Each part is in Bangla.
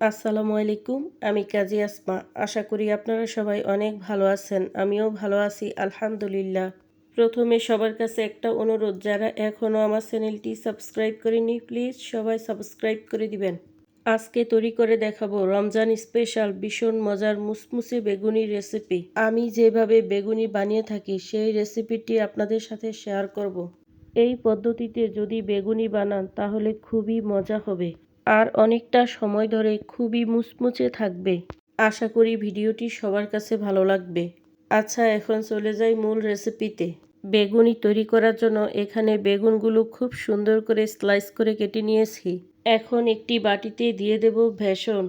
আসসালামু আলাইকুম, আমি কাজী আসমা। আশা করি আপনারা সবাই অনেক ভালো আছেন, আমিও ভালো আছি, আলহামদুলিল্লাহ। প্রথমে সবার কাছে একটা অনুরোধ, যারা এখনও আমার চ্যানেলটি সাবস্ক্রাইব করেনি প্লিজ সবাই সাবস্ক্রাইব করে দিবেন। আজকে তৈরি করে দেখাবো রমজান স্পেশাল ভীষণ মজার মুসমুসে বেগুনি রেসিপি। আমি যেভাবে বেগুনি বানিয়ে থাকি, সেই রেসিপিটি আপনাদের সাথে শেয়ার করব। এই পদ্ধতিতে যদি বেগুনি বানান, তাহলে খুবই মজা হবে। আর অনেকটা সময় ধরে খুবই মুচমুচে থাকবে। আশা করি ভিডিওটি সবার কাছে ভালো লাগবে। আচ্ছা এখন চলে যাই মূল রেসিপিতে বেগুনি তৈরি করার জন্য এখানে বেগুনগুলো খুব সুন্দর করে স্লাইস করে কেটে নিয়েছি। এখন একটি বাটিতে দিয়ে দেব ভেষণ।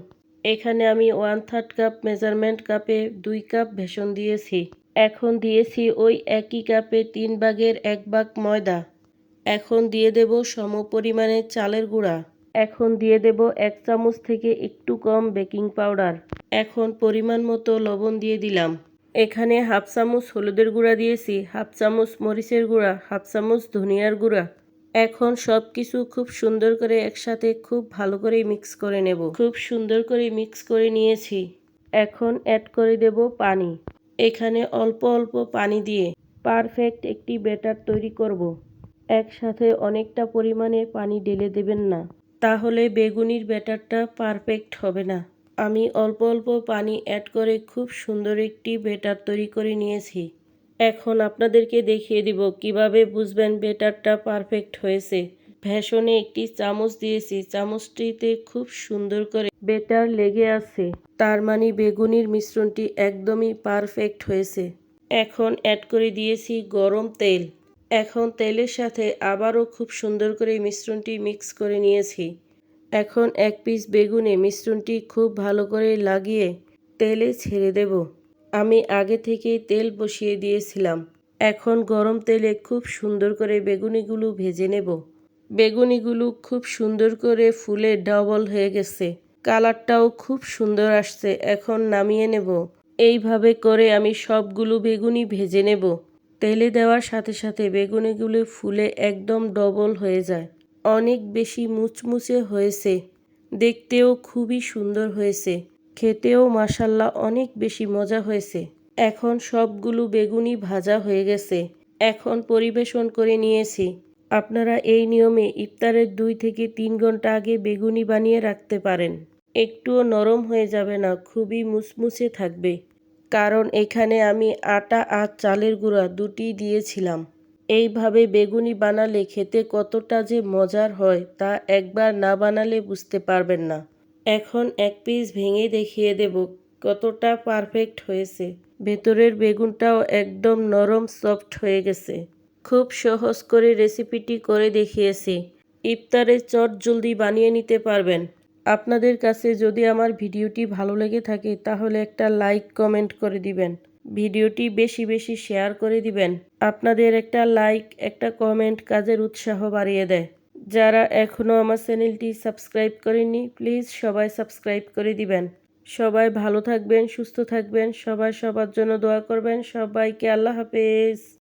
এখানে আমি ওয়ান থার্ড কাপ মেজারমেন্ট কাপে দুই কাপ ভেষণ দিয়েছি। এখন দিয়েছি ওই একই কাপে তিন ভাগের এক ভাগ ময়দা। এখন দিয়ে দেব সম পরিমাণে চালের গুঁড়া। এখন দিয়ে দেব এক চামচ থেকে একটু কম বেকিং পাউডার। এখন পরিমাণ মতো লবণ দিয়ে দিলাম। এখানে হাফ চামচ হলুদের গুঁড়া দিয়েছি, হাফ চামচ মরিচের গুঁড়া, হাফ চামচ ধনিয়ার গুঁড়া। এখন সব কিছু খুব সুন্দর করে একসাথে খুব ভালো করে মিক্স করে নেব। খুব সুন্দর করে মিক্স করে নিয়েছি। এখন অ্যাড করে দেব পানি। এখানে অল্প অল্প পানি দিয়ে পারফেক্ট একটি ব্যাটার তৈরি করব। একসাথে অনেকটা পরিমাণে পানি ঢেলে দেবেন না। তাহলে বেগুনির ব্যাটারটা পারফেক্ট হবে না। আমি অল্প অল্প পানি অ্যাড করে খুব সুন্দর একটি ব্যাটার তৈরি করে নিয়েছি। এখন আপনাদেরকে দেখিয়ে দিব কীভাবে বুঝবেন ব্যাটারটা পারফেক্ট হয়েছে। ভ্যাসনে একটি চামচ দিয়েছি, চামচটিতে খুব সুন্দর করে বেটার লেগে আছে। তার মানে বেগুনির মিশ্রণটি একদমই পারফেক্ট হয়েছে। এখন অ্যাড করে দিয়েছি গরম তেল। এখন তেলের সাথে আবারও খুব সুন্দর করে মিশ্রণটি মিক্স করে নিয়েছি। এখন এক পিস বেগুনে মিশ্রণটি খুব ভালো করে লাগিয়ে তেলে ছেড়ে দেব। আমি আগে থেকেই তেল বসিয়ে দিয়েছিলাম। এখন গরম তেলে খুব সুন্দর করে বেগুনিগুলো ভেজে নেব। বেগুনিগুলো খুব সুন্দর করে ফুলে ডবল হয়ে গেছে। কালারটাও খুব সুন্দর আসছে। এখন নামিয়ে নেব। এইভাবে করে আমি সবগুলো বেগুনি ভেজে নেব। তেলে দেওয়ার সাথে সাথে বেগুনিগুলো ফুলে একদম ডবল হয়ে যায়। অনেক বেশি মুচমুচে হয়েছে। দেখতেও খুবই সুন্দর হয়েছে। খেতেও মাসাল্লাহ অনেক বেশি মজা হয়েছে। এখন সবগুলো বেগুনি ভাজা হয়ে গেছে। এখন পরিবেশন করে নিয়েছি। আপনারা এই নিয়মে ইফতারের দুই থেকে তিন ঘণ্টা আগে বেগুনি বানিয়ে রাখতে পারেন। একটুও নরম হয়ে যাবে না, খুবই মুচমুচে থাকবে। কারণ এখানে আমি আটা আর চালের গুঁড়া দুটি দিয়েছিলাম। এইভাবে বেগুনি বানালে খেতে কতটা যে মজার হয় তা একবার না বানালে বুঝতে পারবেন না। এখন এক পিস ভেঙে দেখিয়ে দেব কতটা পারফেক্ট হয়েছে। ভেতরের বেগুনটাও একদম নরম সফট হয়ে গেছে। খুব সহজ করে রেসিপিটি করে দেখিয়েছি। ইফতারে চট জলদি বানিয়ে নিতে পারবেন। আপনাদের কাছে যদি আমার ভিডিওটি ভালো লেগে থাকে, তাহলে একটা লাইক, কমেন্ট করে দিবেন। ভিডিওটি বেশি বেশি শেয়ার করে দিবেন। আপনাদের একটা লাইক, একটা কমেন্ট কাজের উৎসাহ বাড়িয়ে দেয়। যারা এখনও আমার চ্যানেলটি সাবস্ক্রাইব করেননি, প্লিজ সবাই সাবস্ক্রাইব করে দিবেন। সবাই ভালো থাকবেন, সুস্থ থাকবেন, সবাই সবার জন্য দোয়া করবেন। সবাইকে আল্লাহ হাফেজ।